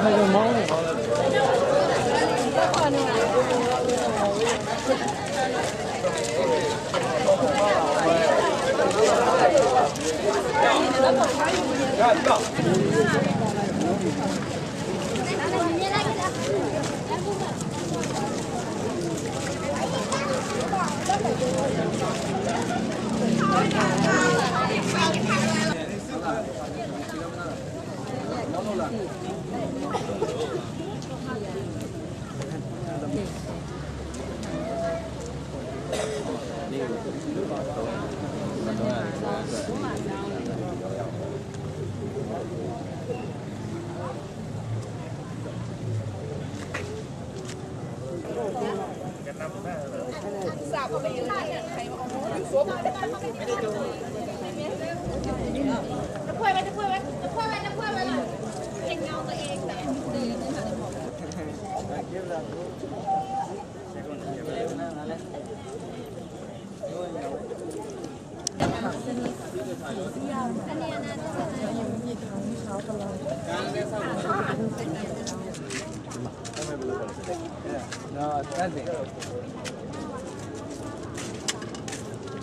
拍个猫。看到。 ดไองแต่เดินไม่ทัน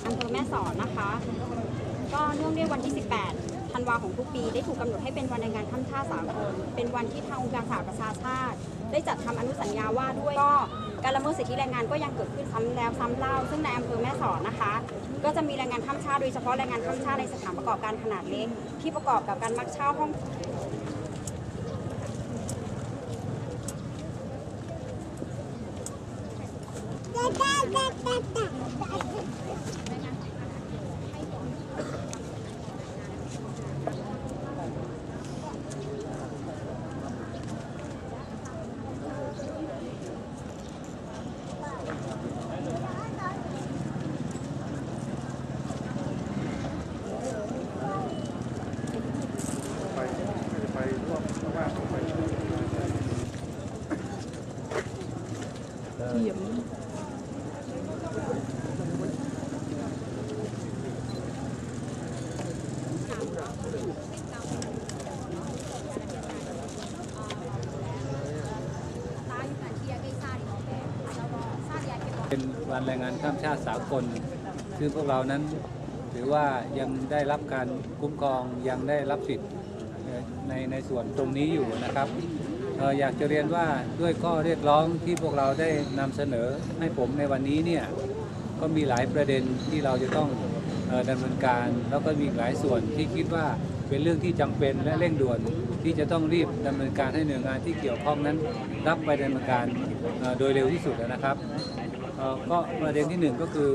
อำเภอแม่สอดนะคะ ก็เนื่องในวันที่ 18 ธันวาของทุกปี ได้ถูกกำหนดให้เป็นวันแรงงานข้ามชาติสากลเป็นวันที่ทางองค์การสหประชาชาติ ได้จัดทำอนุสัญญาว่าด้วยก็การละเมิดสิทธิแรงงานก็ยังเกิดขึ้นซ้ำแล้วซ้ำเล่า ซึ่งในอำเภอแม่สอดนะคะ ก็จะมีแรงงานข้ามชาติโดยเฉพาะแรงงานข้ามชาติในสถานประกอบการขนาดเล็ก ที่ประกอบกับการมักเช่าห้อง เป็นวันแรงงานข้ามชาติสากล ซึ่งพวกเรานั้นถือว่ายังได้รับการคุ้มครองยังได้รับสิทธิ์ในในส่วนตรงนี้อยู่นะครับ อยากจะเรียนว่าด้วยข้อเรียกร้องที่พวกเราได้นำเสนอให้ผมในวันนี้เนี่ยก็มีหลายประเด็นที่เราจะต้องดำเนินการ แล้วก็มีหลายส่วนที่คิดว่าเป็นเรื่องที่จำเป็นและเร่งด่วนที่จะต้องรีบดำเนินการให้หน่วยงานที่เกี่ยวข้องนั้น รับไปดำเนินการโดยเร็วที่สุดนะครับก็ประเด็นที่หนึ่งก็คือ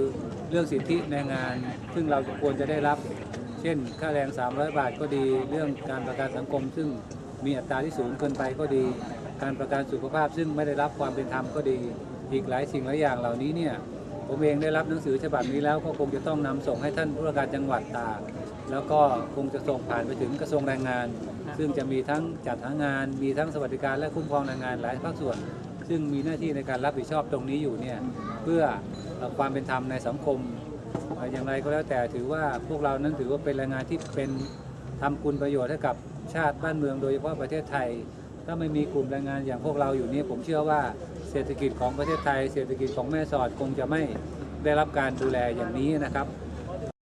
เรื่องสิทธิแรงงาน ซึ่งเราควรจะได้รับ เช่น ค่าแรง 300 บาทก็ดี เรื่องการประกันสังคม ซึ่ง มีอัตราที่สูงเกินไปก็ดี การประกันสุขภาพซึ่งไม่ได้รับความเป็นธรรมก็ดี อีกหลายสิ่งหลายอย่างเหล่านี้เนี่ยผมเองได้รับหนังสือฉบับนี้แล้วก็คงจะต้องนำส่งให้ท่านผู้ว่าการจังหวัดตากแล้วก็คงจะส่งผ่านไปถึงกระทรวงแรงงาน ซึ่งจะมีทั้งจัดหางาน มีทั้งสวัสดิการและคุ้มครองแรงงานหลายภาคส่วน ซึ่งมีหน้าที่ในการรับผิดชอบตรงนี้อยู่เนี่ยเพื่อความเป็นธรรมในสังคมเอ่ออย่างไรก็แล้วแต่ถือว่าพวกเรานั้นถือว่าเป็นแรงงานที่เป็นทำคุณประโยชน์ให้กับ ชาติบ้านเมืองโดยเฉพาะประเทศไทย ถ้าไม่มีกลุ่มแรงงานอย่างพวกเราอยู่นี้ผมเชื่อว่าเศรษฐกิจของประเทศไทย เศรษฐกิจของแม่สอดคงจะไม่ได้รับการดูแลอย่างนี้นะครับ